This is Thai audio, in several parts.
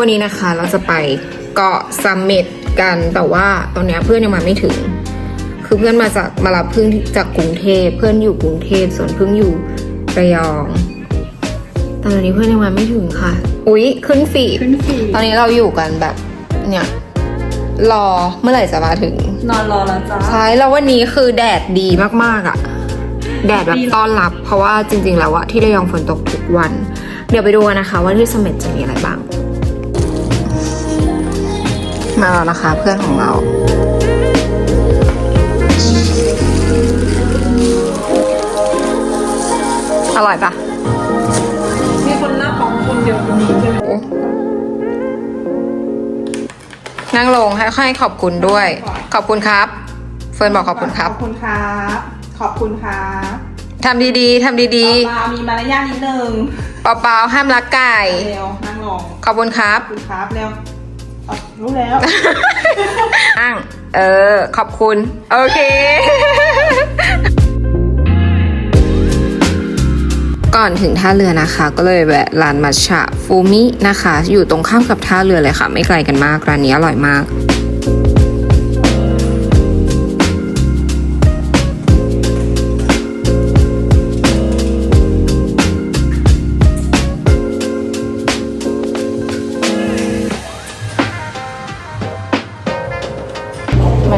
วันนี้นะคะเราจะไปเกาะซัมเม็ตกันแต่ว่าตอนเนี้ยเพื่อนยังมาไม่ถึง คือเพื่อนมาจากมารับเพื่อนจากกรุงเทพเพื่อนอยู่กรุงเทพส่วนเพื่อนอยู่ระยองแต่ตอนนี้เพื่อนยังมาไม่ถึงค่ะ อุ๊ยขึ้นฟีดขึ้นฟีดตอนนี้เราอยู่กันแบบเนี่ยรอเมื่อไหร่จะมาถึง นอนรอแล้วจ้าใช่แล้ววันนี้คือแดดดีมากๆอะ่ะ แดดแบบต้อนรับ เพราะว่าจริง ๆ แล้วอะที่ระยองฝนตกทุกวัน เดี๋ยวไปดูกันนะคะว่าที่เสม็ดจะมีอะไรบ้าง มาแล้วนะคะเพื่อนของเราอร่อยปะมีคนหน้าของคนเดียวคนนี้ใช่ไหมโอ้นั่งลงให้ให้ขอบคุณด้วย ขอบคุณครับ เฟิร์นบอกขอบคุณครับ ขอบคุณครับ ขอบคุณครับทำดีๆทำดีปลามีมารยาทนิดนึงๆเปล่าๆห้ามรักไก่ เร็วนั่งลงขอบคุณครับ ขอบคุณครับเร็ว อะรู้แล้ว อ้าง เออ ขอบคุณ โอเค ก่อนถึงท่าเรือนะคะ ก็เลยแวะร้านมัชชะฟูมินะคะ อยู่ตรงข้ามกับท่าเรือเลยค่ะ ไม่ไกลกันมาก ร้านนี้อร่อยมาก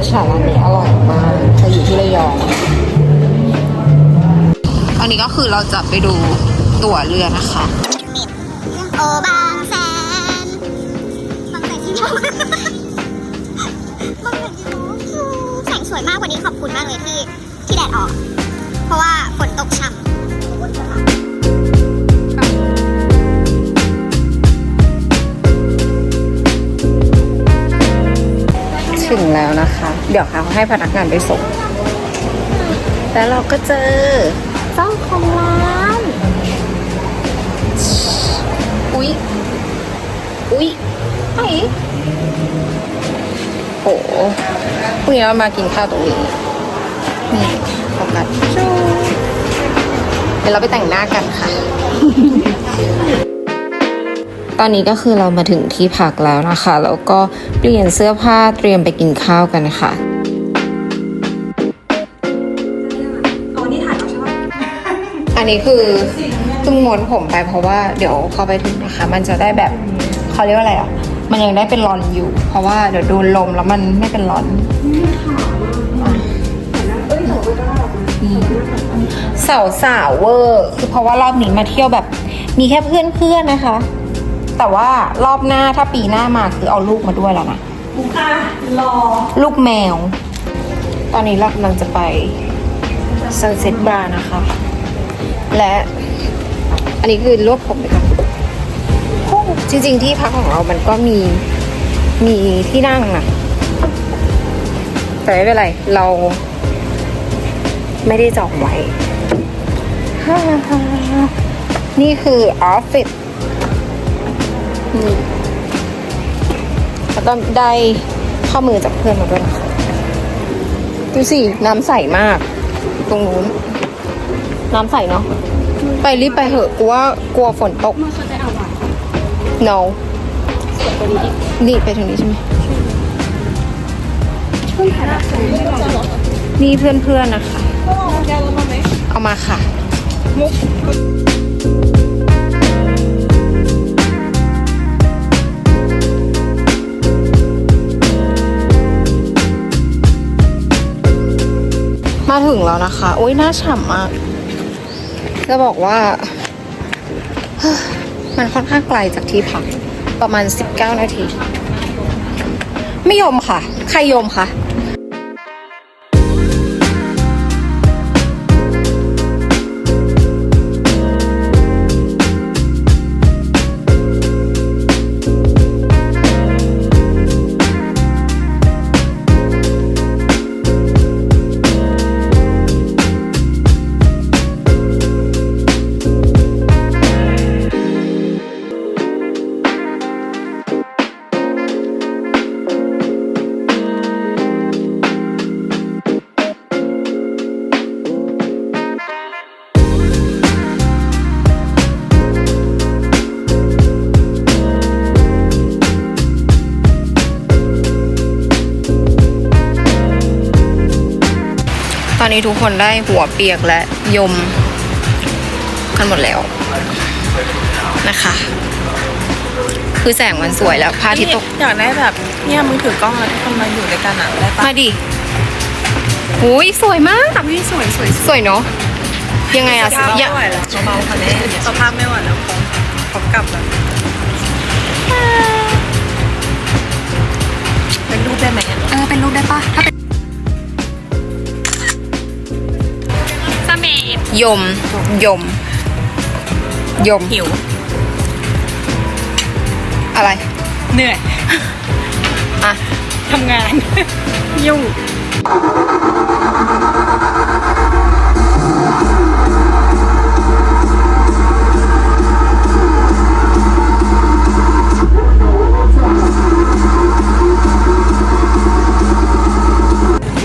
มัชชาร้านนี้อร่อยมากจะอยู่ที่ระยองอันนี้ก็คือเราจะไปดูตั๋วเรือนะคะโอบางแสนบางแสนที่โมบางแสนที่โมแสงสวยมากวันนี้ขอบคุณมากเลยที่ที่แดดออก เพราะว่าฝนตกช่ำถึงแล้วนะคะ เดี๋ยวเขาให้พนักงานไปส่ง แล้วเราก็เจอเจ้าของร้าน อุ๊ย อุ๊ยไอ้โหพรุ่งนี้เรามากินข้าวตรงนี้ นี่โฟกัสจูเดี๋ยวเราไปแต่งหน้ากันค่ะ ตอนนี้ก็คือเรามาถึงที่พักแล้วนะคะ แล้วก็เปลี่ยนเสื้อผ้าเตรียมไปกินข้าวกันค่ะอ๋อนี่ถ่ายแล้วใช่ไหมอันนี้คือเพิ่งม้วนผมไปเพราะว่าเดี๋ยวพอไปถึงนะคะ มันจะได้แบบเขาเรียกว่าอะไรอะ มันยังได้เป็นรอนอยู่ เพราะว่าเดี๋ยวโดนลมแล้วมันไม่เป็นรอนสาวสาวๆเวอร์คือเพราะว่ารอบนี้มาเที่ยวแบบ มีแค่เพื่อนเพื่อนๆนะคะ แต่ว่ารอบหน้าถ้าปีหน้ามาคือเอาลูกมาด้วยแล้วนะบุค่ารอ ลูกแมว ตอนนี้เรากำลังจะไป Sunset Bar นะคะ และอันนี้คือรวบผมไปก่อนโอ้จริง ๆ ที่พักของเรามันก็มีมีที่นั่งนะแต่ไม่เป็นไร เราไม่ได้จองไว้ นี่คือออฟฟิศ นี่แล้วก็ได้ข้อมือจากเพื่อนมาด้วยนะคะดูสิ น้ำใสมาก ตรงนู้น น้ำใสเนาะไปรีบไปเหอะกูว่ากลัวฝนตก มันเขาจะเอาหวาน no ตัวนี้ดินี่ไปทางนี้ใช่ไหมช่วยถ่ายรูปสวยให้เรานี่เพื่อนๆนะคะ ก็เอาแกล้วมาไหมเอามาค่ะ มุก ถึงแล้วนะคะ โอ้ยน่าฉ่ำมาก จะบอกว่า มันค่อนข้างไกลจากที่พัก ประมาณ 19 นาที ไม่ยอมค่ะ ใครยอมคะ อนนี้ทุกคนได้หัวเปียกและยมกันหมดแล้วนะคะ คือแสงมันสวยแล้วพระอาทิตย์ตกอยากได้แบบเนี่ยมือถือกล้องแล้วทุกคนมาอยู่ด้วยกันอะได้ปะมาดิอุ้ยสวยมาก พี่สวยสวยสวยเนาะยังไงอะสภาพอไม่ยากไหวแล้วเบาๆค่ะแม่สภาพไม่ไหวแล้วเขาเขากลับแล้วเป็นรูปได้ไหมอะเออเป็นรูปได้ปะถ้า ยม ยม ยม หิว อะไร เหนื่อย อะ ทำงาน ยุ่ง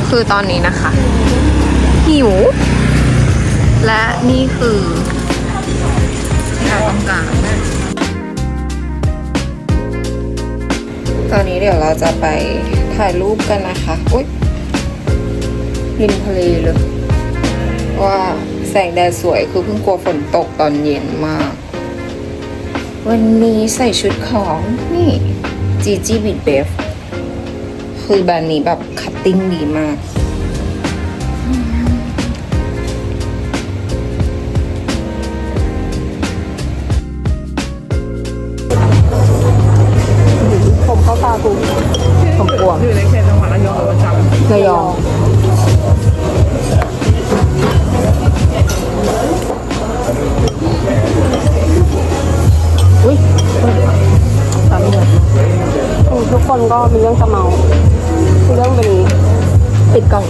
คือตอนนี้นะคะ หิว และนี่ คือที่เราต้องการตอนนี้เดี๋ยวเราจะไปถ่ายรูปกันนะคะอุ้ยริมทะเลเลยว่าแสงแดดสวยคือเพิ่งกลัวฝนตกตอนเย็นมาก วันนี้ใส่ชุดของนี่จีจีบิดเบฟคือแบรนด์นี้แบบคัตติ้งดีมาก จังหวัดระยองประจำระยองอุ้ยสามเหลี่ยมทุกคนก็มีเรื่องจะเมาเรื่องเป็นปิดกล่อง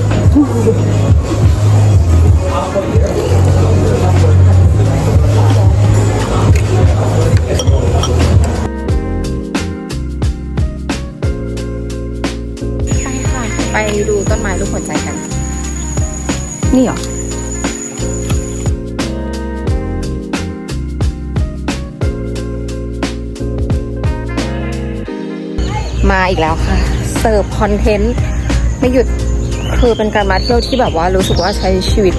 มาอีกแล้วค่ะ เสิร์ฟคอนเทนต์ไม่หยุดคือเป็นการมาเที่ยวที่แบบว่ารู้สึกว่าใช้ชีวิต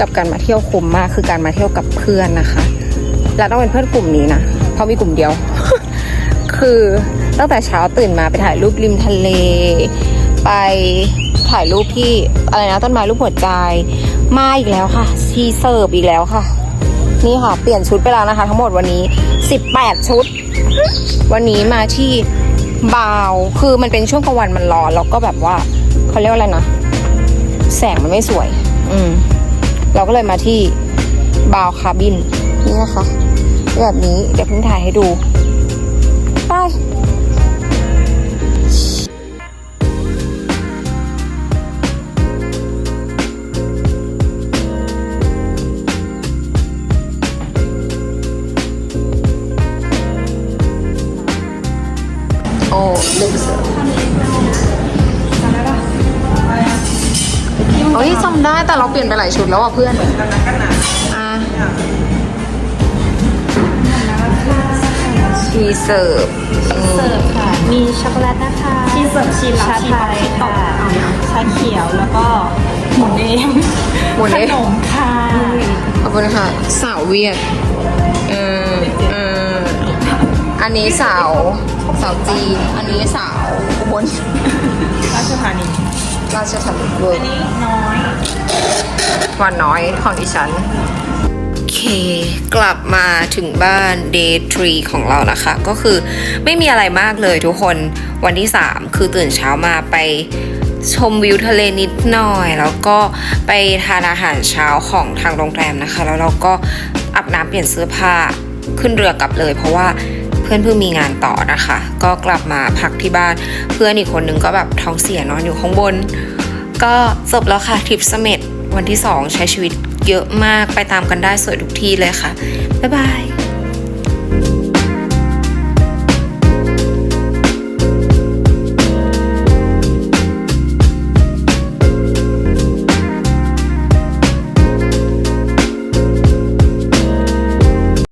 กับการมาเที่ยวคุ้มมาก คือการมาเที่ยวกับเพื่อนนะคะ และต้องเป็นเพื่อนกลุ่มนี้นะเพราะมีกลุ่มเดียว คือตั้งแต่เช้าตื่นมาไปถ่ายรูปริมทะเล ไปถ่ายรูปที่อะไรนะต้นไม้รูปหัวใจมาอีกแล้วค่ะชีเสิร์ฟอีกแล้วค่ะ นี่ค่ะ เปลี่ยนชุดไปแล้วนะคะ ทั้งหมดวันนี้ 18 ชุด วันนี้มาที่ บาคือมันเป็นช่วงกลางวันมันร้อนแล้วก็แบบว่าเขาเรียกว่าอะไรนะ แสงมันไม่สวย อืม เราก็เลยมาที่บาวคาบิน นี่นะคะ แบบนี้เดี๋ยวเพิ่งถ่ายให้ดู ไป แต่เราเปลี่ยนไปหลายชุดแล้วอะเพื่อนอะชีเสิร์ฟอืมค่ะ มีช็อกโกแลตนะคะชีสแบบชีสชาไทยค่ะชาเขียวแล้วก็หมูเด้งหมูเด้งขนมค่ะขอบคุณค่ะสาวเวียดเออเอออันนี้สาวสาวจีนอันนี้สาวอุบลราชธานี ราชธานีเวิร์กนี่น้อยหวานน้อยของดิฉัน โอเค กลับมาถึงบ้าน day 3 ของเรานะคะ ก็คือไม่มีอะไรมากเลยทุกคนวันที่ 3 คือตื่นเช้ามาไปชมวิวทะเลนิดหน่อย แล้วก็ไปทานอาหารเช้าของทางโรงแรมนะคะ แล้วเราก็อาบน้ำเปลี่ยนเสื้อผ้าขึ้นเรือกลับเลย เพราะว่า พื่อนเพิ่งมีงานต่อนะคะ ก็กลับมาพักที่บ้าน เพื่อนอีกคนนึงก็แบบท้องเสียนอนอยู่ข้างบน ก็จบแล้วค่ะทริปเสม็ดวันที่ 2 ใช้ชีวิตเยอะมากไปตามกันได้สวยทุกที่เลยค่ะ บ๊ายบาย